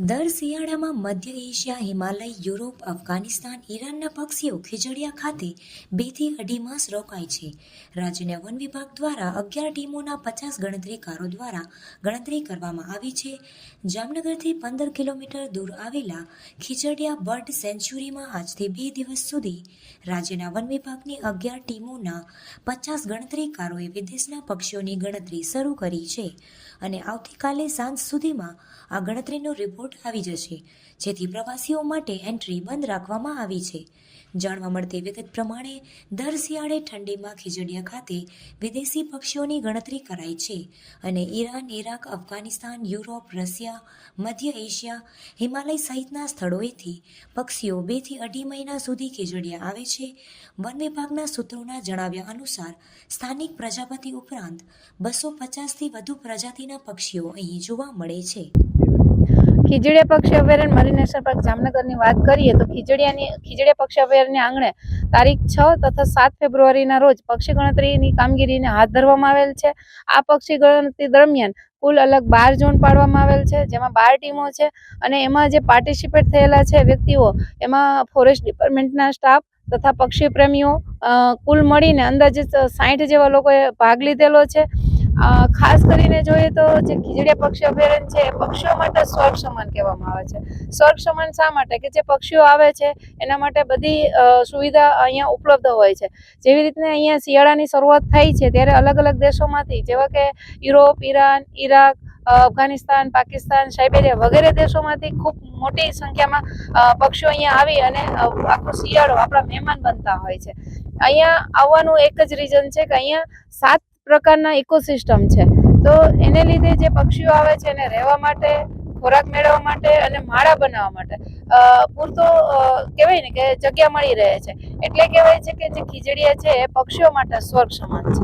દર શિયાળામાં મધ્ય એશિયા, હિમાલય, યુરોપ, અફઘાનિસ્તાન, ઈરાનના પક્ષીઓ ખીજડીયા ખાતે બેથી અઢી માસ રોકાય છે. રાજ્યના વન વિભાગ દ્વારા અગિયાર ટીમોના પચાસ ગણતરીકારો દ્વારા ગણતરી કરવામાં આવી છે. જામનગરથી પંદર કિલોમીટર દૂર આવેલા ખીજડીયા બર્ડ સેન્ચ્યુરીમાં આજથી બે દિવસ સુધી રાજ્યના વન વિભાગની અગિયાર ટીમોના પચાસ ગણતરીકારોએ વિદેશના પક્ષીઓની ગણતરી શરૂ કરી છે. અને આવતીકાલે સાંજ સુધીમાં આ ગણતરીનો રિપોર્ટ આવી જશે. જેથી પ્રવાસીઓ માટે એન્ટ્રી બંધ રાખવામાં આવી છે. જાણવા મળતી વિગત પ્રમાણે, દર શિયાળે ઠંડીમાં ખીજડીયા ખાતે વિદેશી પક્ષીઓની ગણતરી કરાય છે અને Iran, Iraq, Afghanistan, Europe, Russia, મધ્ય એશિયા, હિમાલય સહિતના સ્થળોએથી પક્ષીઓ બેથી અઢી મહિના સુધી ખીજડીયા આવે છે. વન વિભાગના સૂત્રોના જણાવ્યા અનુસાર, સ્થાનિક પ્રજાપતિ ઉપરાંત બસો પચાસથી વધુ પ્રજાતિના પક્ષીઓ અહીં જોવા મળે છે. ખીજડીયા પક્ષી અભયારણ્ય મરીન નેશનલ પાર્ક જામનગરની વાત કરીએ તો ખીજડીયાની, ખીજડીયા પક્ષી અભયારણ્ય આંગણે તારીખ છ તથા સાત ફેબ્રુઆરીના રોજ પક્ષી ગણતરીની કામગીરીને હાથ ધરવામાં આવેલ છે. આ પક્ષી ગણતરી દરમિયાન કુલ અલગ બાર ઝોન પાડવામાં આવેલ છે, જેમાં બાર ટીમો છે અને એમાં જે પાર્ટિસિપેટ થયેલા છે વ્યક્તિઓ, એમાં ફોરેસ્ટ ડિપાર્ટમેન્ટના સ્ટાફ તથા પક્ષી પ્રેમીઓ કુલ મળીને અંદાજે સાઠ જેવા લોકોએ ભાગ લીધેલો છે. ખાસ કરીને જોઈએ તો જે ખીજડીયા પક્ષી અભયારણ્ય છે, એ પક્ષીઓ માટે સ્વર્ગ સમાન કહેવામાં આવે છે. સ્વર્ગ સમાન શા માટે? કે જે પક્ષીઓ આવે છે, એના માટે બધી સુવિધા અહીંયા ઉપલબ્ધ હોય છે. જેવી રીતના અહીંયા શિયાળાની શરૂઆત થઈ છે, ત્યારે અલગ અલગ દેશોમાંથી, જેવા કે Europe, Iran, Iraq Afghanistan, Pakistan, Siberia વગેરે દેશોમાંથી ખૂબ મોટી સંખ્યામાં પક્ષીઓ અહીંયા આવી અને આખો શિયાળો આપણા મહેમાન બનતા હોય છે. અહીંયા આવવાનું એક જ રીઝન છે કે અહીંયા સાત પ્રકારના ઇકોસિસ્ટમ છે. તો એને લીધે જે પક્ષીઓ આવે છે એને રહેવા માટે, ખોરાક મેળવવા માટે અને માળા બનાવવા માટે પૂરતો કહેવાય ને કે જગ્યા મળી રહે છે. એટલે કહેવાય છે કે જે ખીજડીયા છે એ પક્ષીઓ માટે સ્વર્ગ સમાન છે.